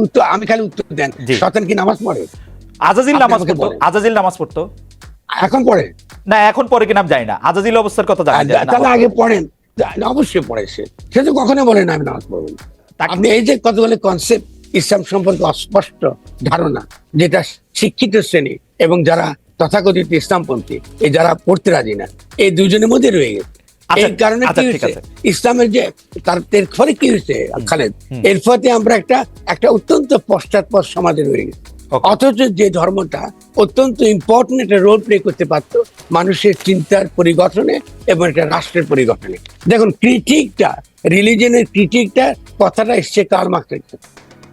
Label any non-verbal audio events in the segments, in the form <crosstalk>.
উত্তর আমি খালি উত্তর দেন। শতান কি নামাজ পড়ে? আজাজিল নামাজ পড়তো। আজাজিল নামাজ পড়তো। এখন পড়ে? না এখন পরে কিনা আমি জানি না। আজাজিল অবস্থার কথা জানি যে তাহলে নামাজ- আগে পড়েন। অবশ্যই পড়ে সে। সে তো কখনো বলে না আমি নামাজ পড়ব না। আপনি এই যে কতগুলো কনসেপ্ট ইসলাম সম্পর্কে অস্পষ্ট ধারণা যেটা শিক্ষিত শ্রেণি এবং যারা তথাকথিত ইসলামপন্থী এই যারা পড়তে রাজি না এই দুজনের মধ্যে রয়ে গেছে। আচ্ছা, এই কারণে আচ্ছা, কি হয়েছে? ইসলামের যে তার এর ফলে কি হয়েছে খালেদ হুম। এর ফলে আমরা একটা একটা অত্যন্ত পশ্চাৎপদ সমাজে রয়ে গেছি। অথচ যে ধর্মটা অত্যন্ত ইম্পর্টেন্ট একটা রোল প্লে করতে পারত মানুষের চিন্তার পরিগঠনে এবং একটা রাষ্ট্রের পরিগঠনে। দেখুন ক্রিটিকটা রিলিজনের ক্রিটিকটা কথাটা এসছে কার কাছে।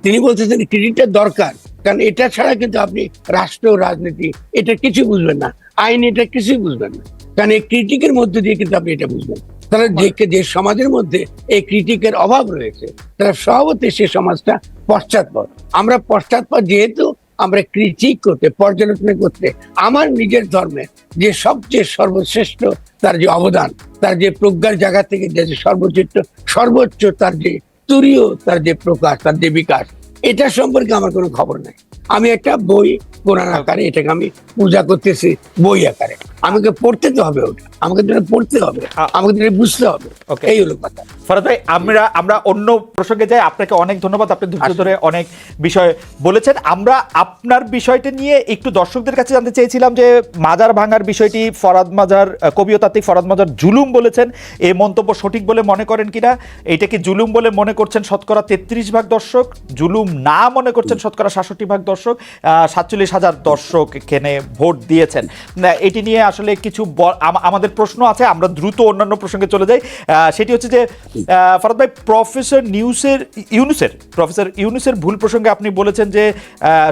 তিনি বলতেছেন ক্রিটিকটা দরকার কারণ এটা ছাড়া কিন্তু আপনি রাষ্ট্র রাজনীতি এটা কিছু বুঝবেন না। আইন এটা কিছুই বুঝবেন না। কারণ এই ক্রিটিকের মধ্যে দিয়ে কিন্তু আপনি এটা বুঝবেন। তারা যে যে সমাজের মধ্যে এই ক্রিটিকের অভাব রয়েছে তারা স্বভাবতে সে সমাজটা পশ্চাৎপদ। আমরা পশ্চাৎপদ যেহেতু আমরা ক্রিটিক করতে পর্যালোচনা করতে আমার নিজের ধর্মে যে সবচেয়ে সর্বশ্রেষ্ঠ তার যে অবদান তার যে প্রজ্ঞার জায়গা থেকে যে যে সর্বোচ্চ সর্বোচ্চ তার যে তুরীয় তার যে প্রকাশ তার যে বিকাশ এটা সম্পর্কে আমার কোনো খবর নাই। আমি একটা বই কোরআন আকারে এটাকে আমি পূজা করতেছি বই আকারে। আমাকে পড়তে তো হবে ওটা। আমাকে তো পড়তে হবে আমাকে তো বুঝতে হবে. এই হলো কথা। ফরাদ ভাই আমরা আমরা অন্য প্রসঙ্গে যাই। আপনাকে অনেক ধন্যবাদ। আপনি ধৈর্য ধরে অনেক বিষয় বলেছেন। আমরা আপনার বিষয়টা নিয়ে একটু দর্শকদের কাছে জানতে চেয়েছিলাম যে মাজার ভাঙার বিষয়টি ফরাদ মাজার আহ, কবিয়তাত্ত্বিক ফরাদ মাজার জুলুম বলেছেন। এই মন্তব্য সঠিক বলে মনে করেন কিনা? এইটা কি জুলুম বলে মনে করছেন শতকরা তেত্রিশ ভাগ দর্শক? জুলুম না মনে করছেন শতকরা সাতষট্টি ভাগ দর্শক? সাতচল্লিশ হাজার দর্শক এখানে ভোট দিয়েছেন। এটি নিয়ে আসলে কিছু আমাদের প্রশ্ন আছে আমরা দ্রুত অন্যান্য প্রসঙ্গে চলে যাই। সেটি হচ্ছে যে ফরাদ ভাই প্রফেসর নিউসের ইউনুসের প্রফেসর ইউনুসের ভুল প্রসঙ্গে আপনি বলেছেন যে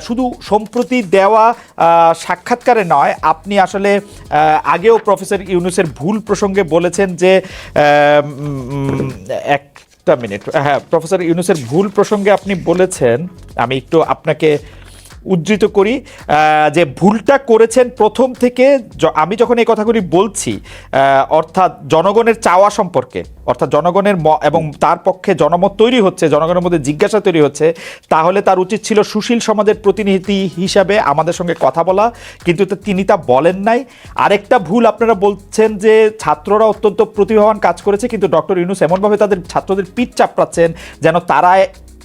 শুধু সম্প্রতি দেওয়া সাক্ষাৎকারে নয় আপনি আসলে আগেও প্রফেসর ইউনুসের ভুল প্রসঙ্গে বলেছেন যে উম, একটা মিনিট হ্যাঁ প্রফেসর ইউনুসের ভুল প্রসঙ্গে আপনি বলেছেন আমি একটু আপনাকে উদ্ধৃত করি যে ভুলটা করেছেন প্রথম থেকে আমি যখন এই কথাগুলি বলছি অর্থাৎ জনগণের চাওয়া সম্পর্কে, অর্থাৎ জনগণের এবং তার পক্ষে জনমত তৈরি হচ্ছে, জনগণের মধ্যে জিজ্ঞাসা তৈরি হচ্ছে, তাহলে তার উচিত ছিল সুশীল সমাজের প্রতিনিধি হিসাবে আমাদের সঙ্গে কথা বলা, কিন্তু তিনি তা বলেন নাই। আরেকটা ভুল আপনারা বলছেন যে ছাত্ররা অত্যন্ত প্রতিভাবান কাজ করেছে, কিন্তু ডক্টর ইউনুস এমনভাবে তাদের ছাত্রদের পিঠ চাপড়াচ্ছেন যেন তারা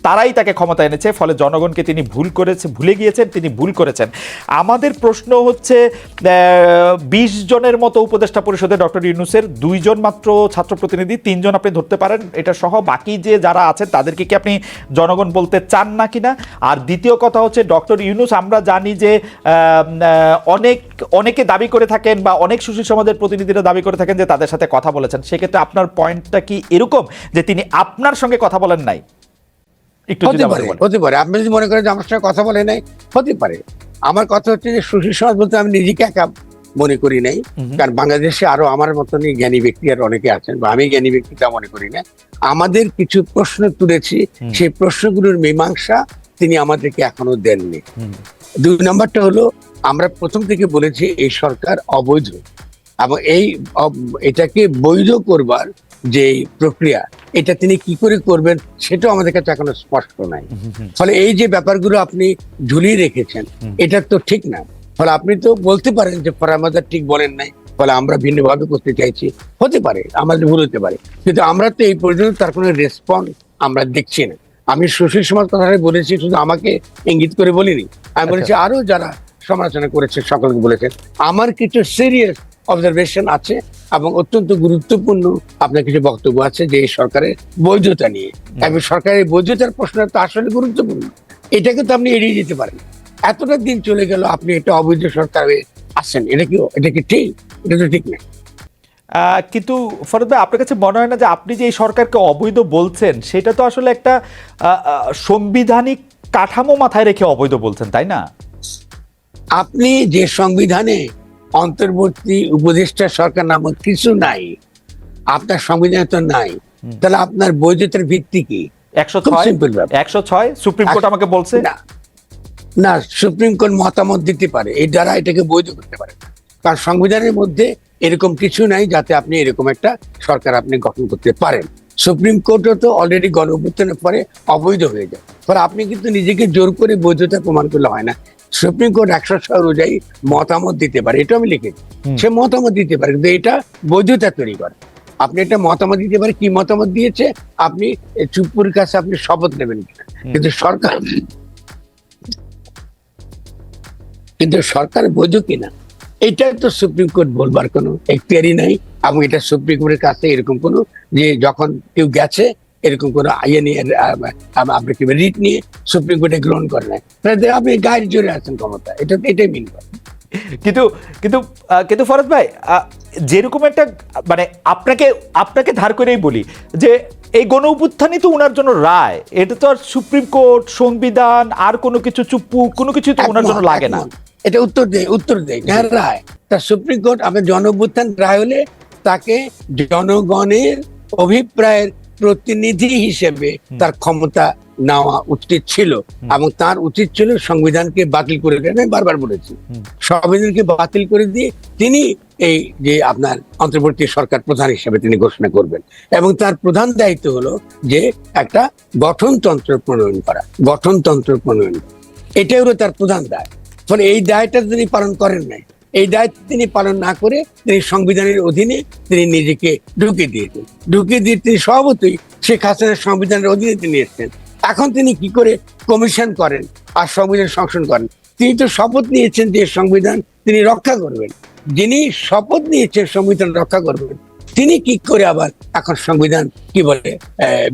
তারাই তাকে ক্ষমতা এনেছে, ফলে জনগণকে তিনি ভুল করেছে, ভুলে গিয়েছেন, তিনি ভুল করেছেন। আমাদের প্রশ্ন হচ্ছে বিশ জনের মতো উপদেষ্টা পরিষদে ডক্টর ইউনুসের দুইজন মাত্র ছাত্র প্রতিনিধি, তিনজন আপনি ধরতে পারেন, এটা সহ বাকি যে যারা আছেন, তাদেরকে কি আপনি জনগণ বলতে চান না? কিনা আর দ্বিতীয় কথা হচ্ছে, ডক্টর ইউনুস, আমরা জানি যে অনেক, অনেকে দাবি করে থাকেন বা অনেক সুশীল সমাজের প্রতিনিধিরা দাবি করে থাকেন যে তাদের সাথে কথা বলেছেন। সেক্ষেত্রে আপনার পয়েন্টটা কি এরকম যে তিনি আপনার সঙ্গে কথা বলেন নাই? একটু হতে আমাদের পারে হতে পারে। আপনি যদি মনে করেন যে আমার সঙ্গে কথা বলে নাই হতে পারে। আমার কথা হচ্ছে যে সুশীল সমাজ বলতে আমি নিজেকে একা মনে করি নাই। কারণ বাংলাদেশে আরও আমার মতনই জ্ঞানী ব্যক্তি আর অনেকে আছেন বা আমি জ্ঞানী ব্যক্তি তা মনে করি না আমাদের কিছু প্রশ্ন তুলেছি সেই প্রশ্নগুলোর মীমাংসা তিনি আমাদেরকে এখনও দেননি। দুই নম্বরটা হলো আমরা প্রথম থেকে বলেছি এই সরকার অবৈধ এবং এই এটাকে বৈধ করবার যে প্রক্রিয়া এটা তিনি কি করে করবেন সেটাও আমাদের কাছে এখনও স্পষ্ট নাই। ফলে এই যে ব্যাপারগুলো আপনি ঝুলিয়ে রেখেছেন এটা তো ঠিক না। ফলে আপনি তো বলতে পারেন যে ফরামাদার ঠিক বলেন নাই ফলে আমরা ভিন্নভাবে করতে চাইছি হতে পারে আমাদের ভুল হতে পারে। কিন্তু আমরা তো এই পর্যন্ত তার কোনো রেসপন্স আমরা দেখছি না। আমি সুশীল সমাজ কথাটা বলেছি শুধু আমাকে ইঙ্গিত করে বলিনি। আমি বলেছি আরও যারা সমালোচনা করেছে সকলকে বলেছেন আমার কিছু সিরিয়াস অবজারভেশন আছে এবং অত্যন্ত গুরুত্বপূর্ণ আপনার কিছু বক্তব্য আছে যে সরকারের বৈধতা নিয়ে। এবং সরকারের বৈধতার প্রশ্ন তো আসলে গুরুত্বপূর্ণ। এটাকে তো আপনি এড়িয়ে যেতে পারেন। এতটা দিন চলে গেল আপনি একটা অবৈধ সরকার হয়ে আসছেন এটা কি এটা কি ঠিক? এটা তো ঠিক না। কিন্তু ফরদ ভাই আপনার কাছে মনে হয় না যে আপনি যে এই সরকারকে অবৈধ বলছেন সেটা তো আসলে একটা আহ, কাঠামো মাথায় রেখে অবৈধ বলছেন তাই না? আপনি যে সংবিধানে অন্তর্বর্তী উপদেষ্টা সরকার নামক কিছু নাই। আপনার সংবিধানে তো নাই। তাহলে আপনার বৈধতার ভিত্তি কি? একশো ছয়? সুপ্রিম কোর্ট আমাকে বলছে? না। না সুপ্রিম কোর্ট মতামত দিতে পারে। এই দ্বারা এটাকে বৈধ করতে পারে। কারণ সংবিধানের মধ্যে এরকম কিছু নাই যাতে আপনি এরকম একটা সরকার আপনি গঠন করতে পারেন। সুপ্রিম কোর্টও তো অলরেডি গণ পরে অবৈধ হয়ে যায়। ফলে আপনি কিন্তু নিজেকে জোর করে বৈধতা প্রমাণ করলে হয় না। সুপ্রিম কোর্ট একশো ছয় অনুযায়ী মতামত দিতে পারে এটা আমি লিখেছি। সে মতামত দিতে পারে কিন্তু এটা বৈধতা তৈরি করে। আপনি একটা মতামত দিতে পারে কি মতামত দিয়েছে আপনি এ চুপ্পুর কাছে আপনি শপথ নেবেন কিনা। কিন্তু সরকার কিন্তু সরকার বৈধ কিনা এটা তো সুপ্রিম কোর্ট বলবার কোনো এখতিয়ারই নাই এবং এটা সুপ্রিম কোর্টের কাছে এরকম কোনো যে যখন কেউ গেছে এরকম কোনো আইএ নিয়ে আপনি কি রিট নিয়ে সুপ্রিম কোর্টে গ্রহণ করে নাই? আপনি গায়ের জোরে আছেন ক্ষমতা এটা এটাই মিন করে কিন্তু কিন্তু কিন্তু ফরাদ ভাই যেরকম একটা মানে আপনাকে আপনাকে ধার করেই বলি যে এই গণ তো ওনার জন্য রায়। এটা তো আর সুপ্রিম কোর্ট সংবিধান আর কোনো কিছু চুপ্পু কোনো কিছু তো ওনার জন্য লাগে না। এটা উত্তর দেয় উত্তর দেয় হ্যাঁ রায়? তা সুপ্রিম কোর্ট আপনার জনঅভ্যুত্থান রায় হলে তাকে জনগণের অভিপ্রায়ের প্রতিনিধি হিসেবে তার ক্ষমতা নেওয়া উচিত ছিল এবং তার উচিত ছিল সংবিধানকে বাতিল করে দেন আমি বারবার বলেছি সংবিধানকে বাতিল করে দিয়ে তিনি এই যে আপনার অন্তর্বর্তী সরকার প্রধান হিসেবে তিনি ঘোষণা করবেন। এবং তার প্রধান দায়িত্ব হলো যে একটা গঠনতন্ত্র প্রণয়ন করা গঠনতন্ত্র প্রণয়ন। এটাই হলো তার প্রধান দায়। ফলে এই দায়টা তিনি পালন করেন নাই। এই দায়িত্ব তিনি পালন না করে তিনি সংবিধানের অধীনে তিনি নিজেকে ঢুকিয়ে দিয়েছেন। ঢুকিয়ে দিয়ে তিনি স্বভাবতই শেখ হাসিনার সংবিধানের অধীনে তিনি এসেছেন। এখন তিনি কি করে কমিশন করেন আর সংবিধান সংশোধন করেন? তিনি তো শপথ নিয়েছেন যে সংবিধান তিনি রক্ষা করবেন। যিনি শপথ নিয়েছেন সংবিধান রক্ষা করবেন, তিনি কি করে আবার এখন সংবিধান কি বলে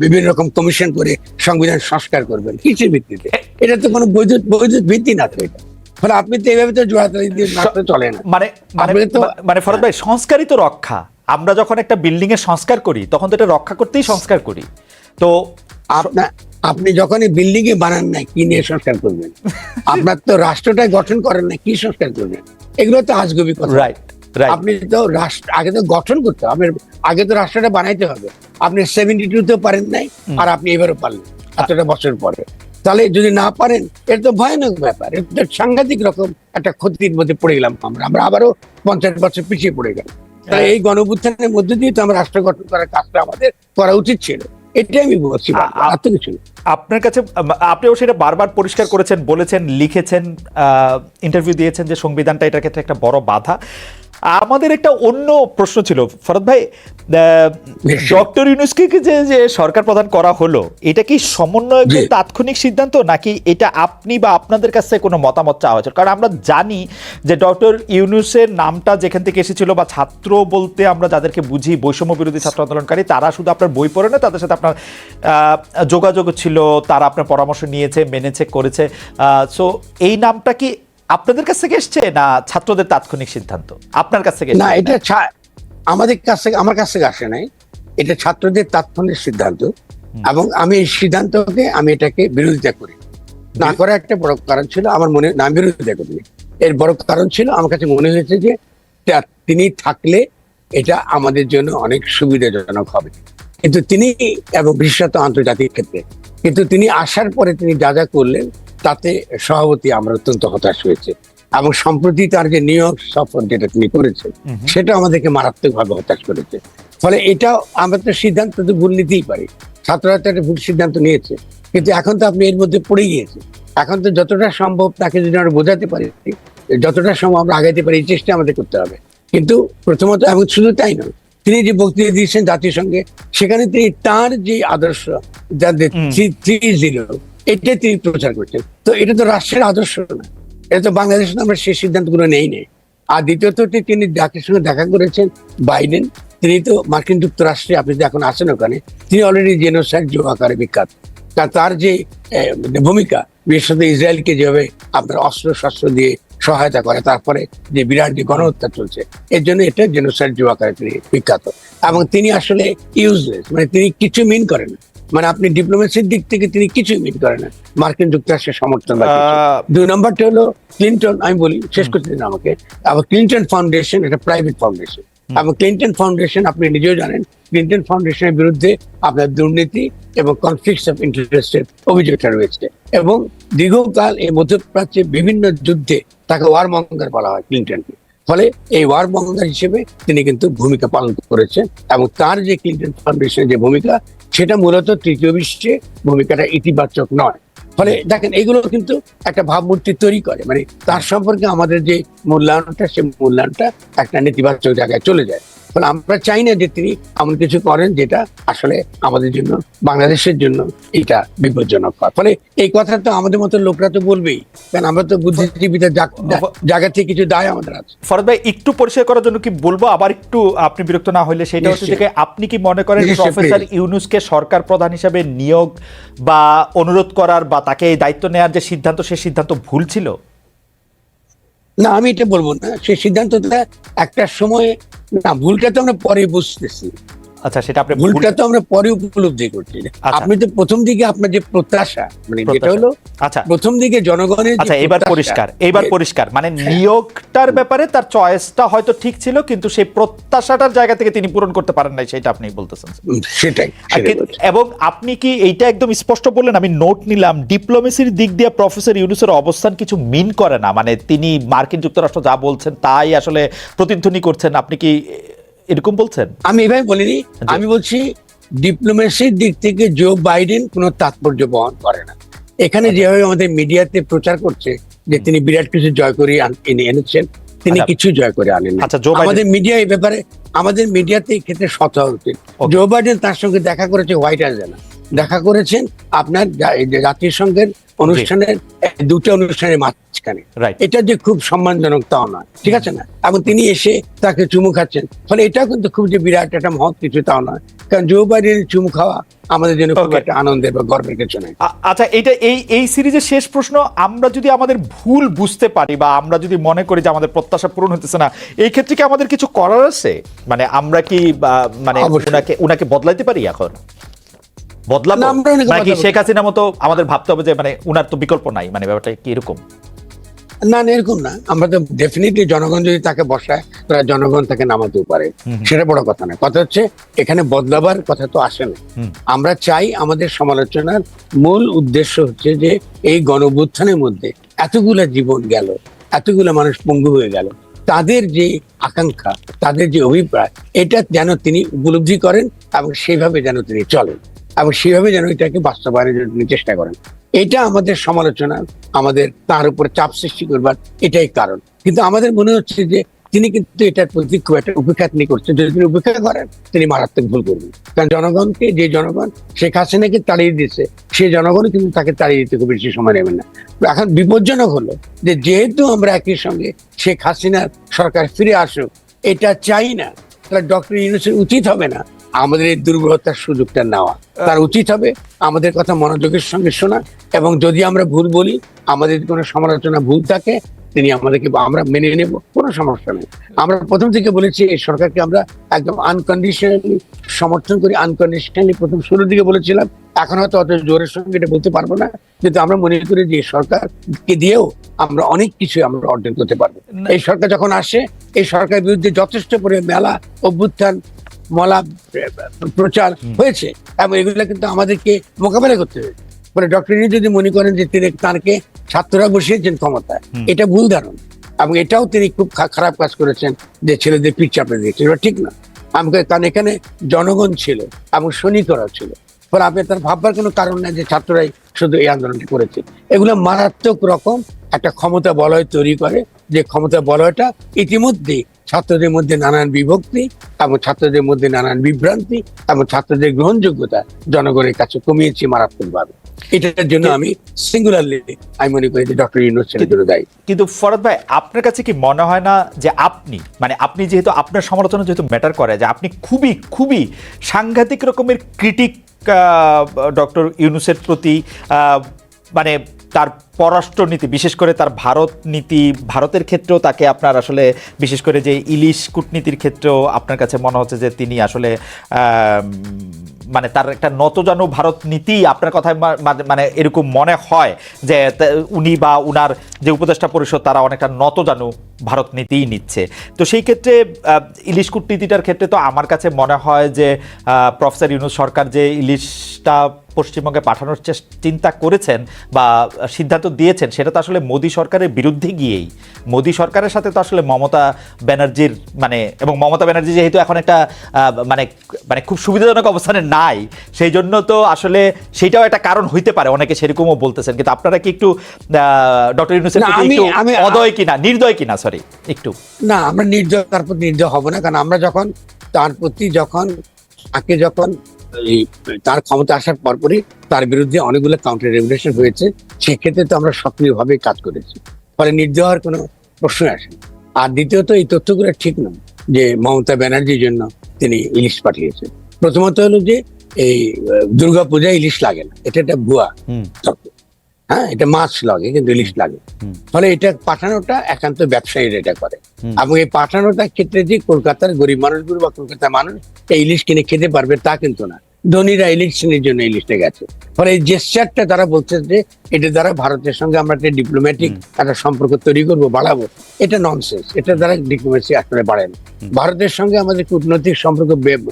বিভিন্ন রকম কমিশন করে সংবিধান সংস্কার করবেন? কিসের ভিত্তিতে? এটা তো কোনো বৈধ বৈধ ভিত্তি না তো এটা। ফলে আপনি তো এইভাবে তো জোড়াতালি দিয়ে নাচতে চলে না মানে মানে মানে ফরাদ ভাই সংস্কারই তো রক্ষা। আমরা যখন একটা বিল্ডিং এর সংস্কার করি তখন তো এটা রক্ষা করতেই সংস্কার করি। তো আপনার আপনি যখন এই বিল্ডিং এ বানান না কি নিয়ে সংস্কার করবেন? <laughs> আপনার তো রাষ্ট্রটা গঠন করেন না কি সংস্কার করবেন? এগুলো তো আজগবি কথা। রাইট রাইট আপনি তো রাষ্ট্র আগে তো গঠন করতে হবে। আগে তো রাষ্ট্রটা বানাইতে হবে। আপনি সেভেন্টি টু তেও পারেন নাই আর আপনি এবারও পারলেন এতটা বছর পরে। তাহলে যদি না পারেন এটা তো ভয়ানক ব্যাপার। এটা সাংঘাতিক রকম একটা ক্ষতির মধ্যে পড়ে গেলাম আমরা। আমরা আবারও পঞ্চাশ বছর পিছিয়ে পড়ে গেলাম। তাহলে এই গণবুত্থানের মধ্যে দিয়ে তো আমরা রাষ্ট্র গঠন করার কাজটা আমাদের করা উচিত ছিল। এটাই আমি বলছি আর তো কিছু আপনার কাছে আপনিও সেটা বারবার পরিষ্কার করেছেন বলেছেন লিখেছেন ইন্টারভিউ দিয়েছেন যে সংবিধানটা এটার ক্ষেত্রে একটা বড় বাধা। আমাদের একটা অন্য প্রশ্ন ছিল। ফরদ ভাই ডক্টর ইউনুসকে যে যে সরকার প্রধান করা হলো এটা কি সমন্বয়কের জি। তাৎক্ষণিক সিদ্ধান্ত নাকি এটা আপনি বা আপনাদের কাছে কোনো মতামত চাওয়া হয়েছিল কারণ আমরা জানি যে ডক্টর ইউনুসের নামটা যেখান থেকে এসেছিল বা ছাত্র বলতে আমরা যাদেরকে বুঝি বৈষম্য বিরোধী ছাত্র আন্দোলনকারী তারা শুধু আপনার বই পড়ে না তাদের সাথে আপনার যোগাযোগ ছিল তারা আপনার পরামর্শ নিয়েছে মেনেছে করেছে। সো এই নামটা কি আপনাদের কাছ থেকে এসছে না ছাত্রদের তাৎক্ষণিক সিদ্ধান্ত? আপনার কাছ থেকে না এটা আমাদের কাছ থেকে আমার কাছ থেকে আসে নাই। এটা ছাত্রদের তাৎক্ষণিক সিদ্ধান্ত এবং আমি এই সিদ্ধান্তকে আমি এটাকে বিরোধিতা করি। না করার একটা বড় কারণ ছিল আমার মনে না বিরোধিতা করিনি। এর বড় কারণ ছিল আমার কাছে মনে হয়েছে যে তিনি থাকলে এটা আমাদের জন্য অনেক সুবিধাজনক হবে। কিন্তু তিনি এবং বিশেষত আন্তর্জাতিক ক্ষেত্রে। কিন্তু তিনি আসার পরে তিনি যা যা করলেন তাতে সভাপতি আমরা অত্যন্ত হতাশ হয়েছে। এবং সম্প্রতি তার যে নিউ ইয়র্ক সফর যেটা তিনি করেছেন। সেটা আমাদেরকে মারাত্মকভাবে হতাশ করেছে। ফলে এটা আমরা তো সিদ্ধান্ত তো ভুল নিতেই পারি। ছাত্ররা তো একটা ভুল সিদ্ধান্ত নিয়েছে। কিন্তু এখন তো আপনি এর মধ্যে পড়ে গিয়েছে এখন তো যতটা সম্ভব তাকে যদি আমরা বোঝাতে পারি যতটা সম্ভব আমরা আগাইতে পারি এই চেষ্টা আমাদের করতে হবে। কিন্তু প্রথমত এবং শুধু তাই নয় তিনি যে বক্তৃতা দিয়েছেন জাতিসংঘে সেখানে তিনি তার যে আদর্শ যাদের। থ্রি জিরো এটা তিনি প্রচার করছেন। তো এটা তো রাষ্ট্রের আদর্শ না। এটা তো বাংলাদেশে আমরা সেই সিদ্ধান্তগুলো নেই নেই। আর দ্বিতীয়ত তিনি জাতির সঙ্গে দেখা করেছেন বাইডেন। তিনি তো মার্কিন যুক্তরাষ্ট্রে, আপনি যে এখন আছেন ওখানে, তিনি অলরেডি জেনোসাইড জো আকারে বিখ্যাত। তা তার যে ভূমিকা বিশেষত ইসরায়েলকে যেভাবে আপনার অস্ত্র শস্ত্র দিয়ে সহায়তা করে, তারপরে যে বিরাট যে গণহত্যা চলছে, এর জন্য এটা জেনোসাইড জো আকারে তিনি বিখ্যাত। এবং তিনি আসলে ইউজলেস মানে তিনি কিছু মিন করেন মানে আপনি ডিপ্লোমেসির দিক থেকে তিনি কিছুই মিন করেন না। মার্কিন যুক্তরাষ্ট্রের সমর্থন দুই নম্বরটা হলো ক্লিন্টন আমি বলি শেষ করতে দিন আমাকে। আবার ক্লিন্টন ফাউন্ডেশন এটা প্রাইভেট ফাউন্ডেশন এবং ক্লিন্টন ফাউন্ডেশন আপনি নিজেও জানেন ক্লিন্টন ফাউন্ডেশনের বিরুদ্ধে আপনার দুর্নীতি এবং কনফ্লিক্ট অফ ইন্টারেস্টের অভিযোগটা রয়েছে। এবং দীর্ঘকাল এই মধ্যপ্রাচ্যে বিভিন্ন যুদ্ধে তাকে ওয়ার মঙ্গার বলা হয় ক্লিন্টনকে। ফলে এই ওয়ার বঙ্গার হিসেবে তিনি কিন্তু ভূমিকা পালন করেছেন এবং তার যে ক্লিন্টন ফাউন্ডেশনের যে ভূমিকা, সেটা মূলত তৃতীয় বিশ্বে ভূমিকাটা ইতিবাচক নয়। ফলে দেখেন, এগুলো কিন্তু একটা ভাবমূর্তি তৈরি করে। মানে তার সম্পর্কে আমাদের যে মূল্যায়নটা, সে মূল্যায়নটা একটা নেতিবাচক জায়গায় চলে যায়। ফলে আমরা চাই না যে তিনি এমন কিছু করেন যেটা আসলে আমাদের জন্য বাংলাদেশের জন্য এটা বিপজ্জনক হয়। ফলে এই কথা তো আমাদের মতো লোকরা তো বলবেই। কারণ আমরা তো বুদ্ধিজীবীদের জায়গা থেকে কিছু দায় আমাদের আছে। ফরদ ভাই একটু পরিষ্কার করার জন্য কি বলব? আবার একটু আপনি বিরক্ত না হইলে সেটা হচ্ছে যে আপনি কি মনে করেন প্রফেসর ইউনুসকে সরকার প্রধান হিসেবে নিয়োগ বা অনুরোধ করার বা তাকে এই দায়িত্ব নেওয়ার যে সিদ্ধান্ত সে সিদ্ধান্ত ভুল ছিল? না, আমি এটা বলব না। সেই সিদ্ধান্তটা একটা সময় না, ভুলটা তো আমরা পরে বুঝতেছি। আচ্ছা সেটা আপনি ভুলটা তো আমরা পরে উপলব্ধি করছি। আচ্ছা। আপনি তো প্রথম দিকে আপনার যে প্রত্যাশা মানে যেটা হলো আচ্ছা। প্রথম দিকে জনগণের আচ্ছা এবার পরিষ্কার এবার পরিষ্কার। মানে নিয়োগটার ব্যাপারে তার চয়েসটা হয়তো ঠিক ছিল কিন্তু সেই প্রত্যাশাটার জায়গা থেকে তিনি পূরণ করতে পারেন নাই সেটা আপনি বলতেছেন। সেটাই। এবং আপনি কি এইটা একদম স্পষ্ট বললেন? আমি নোট নিলাম ডিপ্লোমেসির দিক দিয়ে প্রফেসর ইউনুসের অবস্থান কিছু মিন করে না। মানে তিনি মার্কিন যুক্তরাষ্ট্র যা বলছেন তাই আসলে প্রতিধ্বনি করছেন। আপনি কি এরকম বলছেন? আমি এভাবে বলিনি। আমি বলছি ডিপ্লোমেসির দিক থেকে জো বাইডেন কোনো তাৎপর্য বহন করে না। এখানে যেভাবে আমাদের মিডিয়াতে প্রচার করছে যে তিনি বিরাট কিছু জয় করে এনে এনেছেন তিনি আচ্ছা। কিছু জয় করে আনেন আচ্ছা, আমাদের মিডিয়া এই ব্যাপারে আমাদের মিডিয়াতে এই ক্ষেত্রে শত উচিত. জো বাইডেন তার সঙ্গে দেখা করেছে হোয়াইট হাউসে না। দেখা করেছেন আপনার জাতিসংঘের অনুষ্ঠানের দুটো অনুষ্ঠানের মাঝখানে। এটা যে খুব সম্মানজনক তাও নয় ঠিক আছে না? এবং তিনি এসে তাকে চুমু খাচ্ছেন। ফলে এটাও কিন্তু খুব যে বিরাট একটা মহৎ কিছু তাও নয়। কারণ জো বাইডেনের চুমু খাওয়া আমাদের জন্য খুব একটা আনন্দের বা গর্বের কিছু আচ্ছা এটা এই এই সিরিজের শেষ প্রশ্ন আমরা যদি আমাদের ভুল বুঝতে পারি বা আমরা যদি মনে করি যে আমাদের প্রত্যাশা পূরণ হতেছে না এই ক্ষেত্রে কি আমাদের কিছু করার আছে? মানে আমরা কি মানে। উনাকে উনাকে বদলাইতে পারি এখন? বদলাবো? নাকি শেখ হাসিনা মতো আমাদের ভাবতে হবে যে মানে উনার তো বিকল্প নাই? মানে ব্যাপারটা কি এরকম? না না এরকম না। আমরা তো ডেফিনেটলি জনগণ যদি তাকে বসায় তাহলে জনগণ তাকে নামাতেও পারে। সেটা বড় কথা না কথা হচ্ছে এখানে বদলাবার কথা তো আসে না। আমরা চাই আমাদের সমালোচনার মূল উদ্দেশ্য হচ্ছে যে এই গণবুত্থানের মধ্যে এতগুলা জীবন গেল এতগুলো মানুষ পঙ্গু হয়ে গেল তাদের যে আকাঙ্ক্ষা তাদের যে অভিপ্রায় এটা যেন তিনি উপলব্ধি করেন এবং সেইভাবে যেন তিনি চলেন। এবং সেভাবে যেন এটাকে বাস্তবায়নের জন্য চেষ্টা করেন। এটা আমাদের সমালোচনা, আমাদের তার উপর চাপ সৃষ্টি করবার এটাই কারণ। কিন্তু আমাদের মনে হচ্ছে যে তিনি কিন্তু এটার প্রতি খুব একটা উপেক্ষা তিনি করছেন। যদি তিনি উপেক্ষা করেন, তিনি মারাত্মক ভুল করবেন। কারণ জনগণকে যে জনগণ, শেখ হাসিনাকে তাড়িয়ে দিচ্ছে সেই জনগণও কিন্তু তাকে তাড়িয়ে দিতে খুব বেশি সময় নেবেন না। এখন বিপজ্জনক হলো যে যেহেতু আমরা একই সঙ্গে শেখ হাসিনার সরকার ফিরে আসুক, এটা চাই না। তাহলে ডক্টর ইউনুসের উচিত হবে না আমাদের এই দুর্বলতার সুযোগটা নেওয়া। তার উচিত হবে আমাদের কথা মনোযোগের সঙ্গে শোনা এবং যদি আমরা ভুল বলি আমাদের কোনো সমালোচনা ভুল থাকে তিনি আমাদেরকে আমরা মেনে নেব কোনো সমস্যা নেই। আমরা প্রথম থেকে বলেছি এই সরকারকে আমরা একদম আনকন্ডিশনালি সমর্থন করি আনকন্ডিশনালি প্রথম শুরুর দিকে বলেছিলাম। এখন হয়তো অত জোরের সঙ্গে এটা বলতে পারব না। কিন্তু আমরা মনে করি যে এই সরকারকে দিয়েও আমরা অনেক কিছু আমরা অর্জন করতে পারব। এই সরকার যখন আসে এই সরকারের বিরুদ্ধে যথেষ্ট পরিমাণে মেলা অভ্যুত্থান মলা প্রচার হয়েছে এবং এগুলো কিন্তু আমাদেরকে মোকাবেলা করতে হবে মানে ডক্টর ইনি যদি মনে করেন যে তিনি তাঁকে ছাত্ররা বসিয়েছেন ক্ষমতায় এটা ভুল ধারণ। এবং এটাও তিনি খুব খারাপ কাজ করেছেন যে ছেলেদের পিঠ চাপড়ে দিয়েছেন। এটা ঠিক না। আমাকে কারণ এখানে জনগণ ছিল এবং সৈনিকরা ছিল। ফলে আপনি তার ভাববার কোনো কারণ নাই যে ছাত্ররাই শুধু এই আন্দোলনটি করেছে। এগুলো মারাত্মক রকম একটা ক্ষমতা বলয় তৈরি করে যে ক্ষমতা বলয়টা ইতিমধ্যে ছাত্রদের মধ্যে নানান বিভক্তি এবং ছাত্রদের মধ্যে নানান বিভ্রান্তি এবং ছাত্রদের গ্রহণযোগ্যতা জনগণের কাছে কমিয়েছে মারাত্মকভাবে। এটার জন্য আমি সিঙ্গুলারলি আমি মনে করি যে ডক্টর ইউনুস জন্য দায়ী। কিন্তু ফরদ ভাই আপনার কাছে কি মনে হয় না যে আপনি মানে আপনি যেহেতু আপনার সমালোচনা যেহেতু ম্যাটার করে যে আপনি খুবই খুবই সাংঘাতিক রকমের ক্রিটিক ডক্টর ইউনুসের প্রতি আহ, মানে তার পররাষ্ট্রনীতি বিশেষ করে তার ভারত নীতি, ভারতের ক্ষেত্রেও তাকে আপনার আসলে, বিশেষ করে যে ইলিশ কূটনীতির ক্ষেত্রেও আপনার কাছে মনে হচ্ছে যে তিনি আসলে মানে তার একটা নতজানু ভারত নীতি আপনার কথায় মানে এরকম মনে হয় যে উনি বা উনার যে উপদেষ্টা পরিষদ তারা অনেকটা নতজানু ভারত নীতিই নিচ্ছে। তো সেই ক্ষেত্রে ইলিশ কূটনীতিটার ক্ষেত্রে তো আমার কাছে মনে হয় যে প্রফেসর ইউনুস সরকার যে ইলিশটা পশ্চিমবঙ্গে পাঠানোর চিন্তা করেছেন বা সিদ্ধান্ত দিয়েছেন সেটা তো আসলে মোদী সরকারের বিরুদ্ধে গিয়েই। মোদী সরকারের সাথে তো আসলে মমতা ব্যানার্জির মানে এবং মমতা ব্যানার্জি যেহেতু এখন একটা মানে মানে খুব সুবিধাজনক অবস্থানে নাই সেই জন্য তো আসলে সেটাও একটা কারণ হইতে পারে অনেকে সেরকমও বলতেছেন। কিন্তু আপনারা কি একটু ডক্টর ইউনুসের আমি- অদয় কিনা নির্দয় কিনা সরি একটু। না আমরা নির্দয় তার প্রতি নির্দয় হব না কারণ আমরা যখন তার প্রতি যখন তাকে যখন তার ক্ষমতা আসার পরপরই তার বিরুদ্ধে অনেকগুলো কাউন্টার রেগুলেশন হয়েছে। সেক্ষেত্রে তো আমরা সক্রিয়ভাবে কাজ করেছি। ফলে নির্দেহার হওয়ার কোনো প্রশ্ন আসে আর দ্বিতীয়ত এই তথ্যগুলো ঠিক নয় যে মমতা ব্যানার্জির জন্য তিনি ইলিশ পাঠিয়েছেন। প্রথমত হলো যে এই দুর্গাপূজায় ইলিশ লাগে না। এটা একটা ভুয়া তর্ক হ্যাঁ এটা মাছ লাগে কিন্তু ইলিশ লাগে। ফলে এটা পাঠানোটা একান্ত ব্যবসায়ীরা এটা করে। এবং এই পাঠানোটার ক্ষেত্রে যে কলকাতার গরিব মানুষগুলো বা কলকাতার মানুষ এই ইলিশ কিনে খেতে পারবে তা কিন্তু না। ধনীরা ইলেকশনের জন্য গেছে। ফলে এই জেস্টারটা তারা বলছে যে এটা দ্বারা ভারতের সঙ্গে আমরা একটা ডিপ্লোম্যাটিক একটা সম্পর্ক তৈরি করব বাড়াবো। এটা ননসেন্স এটা দ্বারা ডিপ্লোমেসি আসলে বাড়ে না ভারতের সঙ্গে আমাদের কূটনৈতিক সম্পর্ক বে-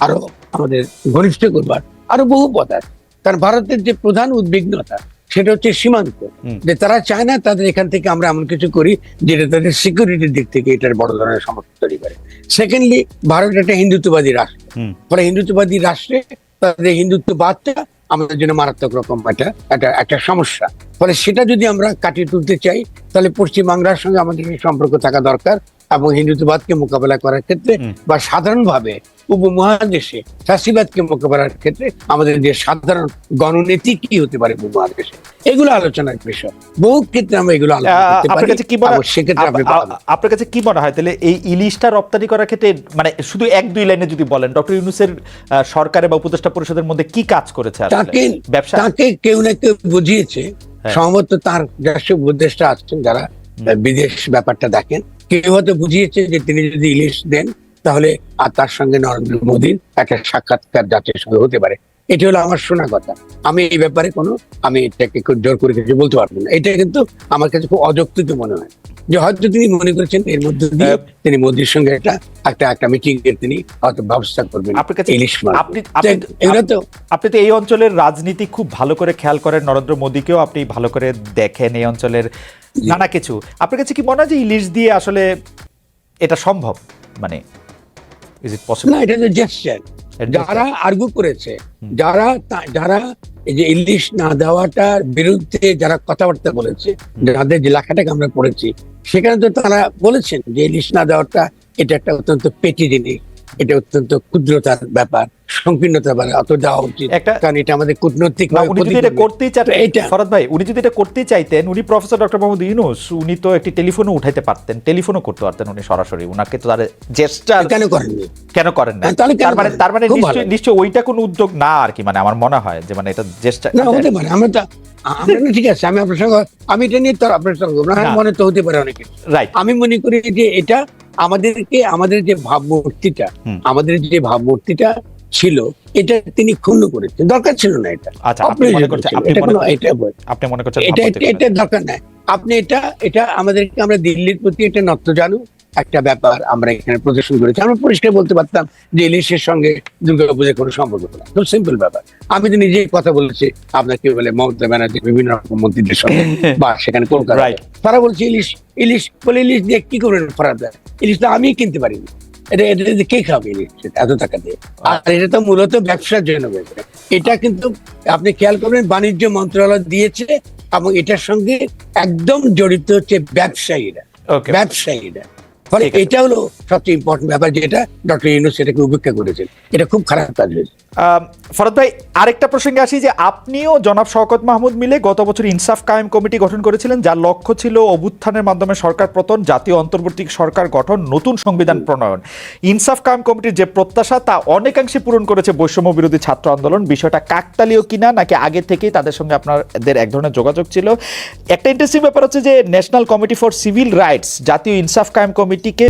আরও আমাদের ঘনিষ্ঠ করবার আরও বহু পথ আছে। কারণ ভারতের যে প্রধান উদ্বিগ্নতা সেটা হচ্ছে সীমান্ত। যে তারা চায় না তাদের এখান থেকে আমরা এমন কিছু করি যেটা তাদের সিকিউরিটির দিক থেকে এটার বড় ধরনের সমস্যা তৈরি করে। সেকেন্ডলি ভারত একটা হিন্দুত্ববাদী রাষ্ট্র। ফলে হিন্দুত্ববাদী রাষ্ট্রে তাদের হিন্দুত্ববাদটা আমাদের জন্য মারাত্মক রকম একটা একটা একটা সমস্যা। ফলে সেটা যদি আমরা কাটিয়ে তুলতে চাই তাহলে পশ্চিমবাংলার সঙ্গে আমাদের সম্পর্ক থাকা দরকার এবং হিন্দুত্ববাদকে মোকাবেলা করার ক্ষেত্রে বা সাধারণভাবে উপমহাদেশে। ফ্যাসিবাদকে মোকাবেলার ক্ষেত্রে আমাদের যে সাধারণ গণনীতি কি হতে পারে উপমহাদেশে? এগুলো আলোচনার বিষয়। বহু ক্ষেত্রে আমরা এগুলো আলোচনা করতে আপনার কাছে কি মনে সেক্ষেত্রে আপনার কাছে কি মনে হয়? তাহলে এই ইলিশটা রপ্তানি করার ক্ষেত্রে মানে শুধু এক দুই লাইনে যদি বলেন ডক্টর ইউনুসের আহ, সরকারের বা উপদেষ্টা পরিষদের মধ্যে কি কাজ করেছে? তাকে ব্যবসা তাকে কেউ না কেউ বুঝিয়েছে। হ্যাঁ। সম্ভবত তার যারা উপদেষ্টা আছেন যারা বিদেশ ব্যাপারটা দেখেন। কেউ হয়তো বুঝিয়েছে যে তিনি যদি ইলিশ দেন তাহলে আর তার সঙ্গে নরেন্দ্র মোদীর একটা সাক্ষাৎকার জাতির সঙ্গে হতে পারে। এটি হলো আমার শোনা কথা। আমি এই ব্যাপারে কোনো আমি এটাকে খুব জোর করে কিছু বলতে পারব না। এটা কিন্তু আমার কাছে খুব অযৌক্তিক মনে হয়। যে হয়তো তিনি মনে করেছেন এর মধ্যে দিয়ে তিনি মোদীর সঙ্গে একটা একটা একটা মিটিং এর তিনি হয়তো ব্যবস্থা করবেন। আপনার কাছে ইলিশ আপনি আপনি- তো আপনি তো এই অঞ্চলের রাজনীতি খুব ভালো করে খেয়াল করেন নরেন্দ্র মোদীকেও আপনি ভালো করে দেখেন এই অঞ্চলের নানা কিছু। আপনার কাছে কি মনে হয় যে ইলিশ দিয়ে আসলে এটা সম্ভব? মানে ইজ ইট পসিবল না এটা তো জেস্টার যারা আর্গু করেছে যারা যারা এই যে ইলিশ না দেওয়াটার বিরুদ্ধে যারা কথাবার্তা বলেছে যাদের যে লেখাটাকে আমরা পড়েছি সেখানে তো তারা বলেছেন যে ইলিশ না দেওয়াটা এটা একটা অত্যন্ত পেটি জিনিস। এটা অত্যন্ত ক্ষুদ্রতার ব্যাপার সংকীর্ণতার ব্যাপার অত উচিত। একটা- কারণ এটা আমাদের কূটনৈতিক উনি যদি এটা করতেই ফরাদ ভাই উনি যদি এটা করতেই চাইতেন উনি প্রফেসর ডক্টর মোহাম্মদ ইউনুস উনি তো একটি টেলিফোনও উঠাইতে পারতেন টেলিফোনও করতে পারতেন উনি সরাসরি। উনাকে তো তার জেস্টার কেন করেননি কেন করেন না তার মানে তার মানে খুব নিশ্চয়ই ওইটা কোনো উদ্যোগ না আর কি মানে আমার মনে হয় যে মানে এটা জেস্টার না হতে পারে। আমরা তো আমরা ঠিক আছে আমি আপনার সঙ্গে আমি এটা নিয়ে তো আপনার সঙ্গে। মনে তো হতে পারে অনেকে রাইট আমি মনে করি যে এটা আমাদেরকে আমাদের যে ভাবমূর্তিটা আমাদের যে ভাবমূর্তিটা ছিল এটা তিনি ক্ষুণ্ণ করেছেন। দরকার ছিল না এটা। আচ্ছা মনে এটা এটা দরকার নাই। আপনি এটা এটা আমাদেরকে আমরা দিল্লির প্রতি এটা নত জানু একটা ব্যাপার আমরা এখানে প্রদর্শন করেছি। আমরা পরিষ্কার বলতে পারতাম যে ইলিশের সঙ্গে দুর্গাপূজার কোনো সম্পর্ক না খুব সিম্পল ব্যাপার। আমি তো নিজেই কথা বলেছি আপনাকে বলে মমতা ব্যানার্জি বিভিন্ন রকম মন্ত্রীদের সঙ্গে <laughs> বা সেখানে কলকাতা তারা বলছে ইলিশ ইলিশ বলে ইলিশ দিয়ে কি করবেন ফরাদ ইলিশ তো আমি কিনতে পারিনি এটা এটা কে খাবে ইলিশ? এত টাকা দিয়ে। আর এটা তো মূলত ব্যবসার জন্য হয়েছে। এটা কিন্তু আপনি খেয়াল করবেন বাণিজ্য মন্ত্রণালয় দিয়েছে এবং এটার সঙ্গে একদম জড়িত হচ্ছে ব্যবসায়ীরা. ব্যবসায়ীরা। ফলে এটা হলো সবচেয়ে ইম্পর্টেন্ট ব্যাপার যেটা ডক্টর ইউনুস সেটাকে উপেক্ষা করেছেন। এটা খুব খারাপ কাজ হয়েছে। ফরাদ ভাই আরেকটা প্রসঙ্গে আসি যে আপনিও জনাব শওকত মাহমুদ মিলে গত বছর ইনসাফ কায়েম কমিটি গঠন করেছিলেন যার লক্ষ্য ছিল অভ্যুত্থানের মাধ্যমে সরকার পতন জাতীয় অন্তর্বর্তী সরকার গঠন নতুন সংবিধান প্রণয়ন। ইনসাফ কায়েম কমিটির যে প্রত্যাশা তা অনেকাংশে পূরণ করেছে বৈষম্য বিরোধী ছাত্র আন্দোলন। বিষয়টা কাকতালীয় কিনা নাকি আগে থেকেই তাদের সঙ্গে আপনাদের এক ধরনের যোগাযোগ ছিল? একটা ইন্টারেস্টিং ব্যাপার হচ্ছে যে national committee for civil rights জাতীয় ইনসাফ কায়েম কমিটিকে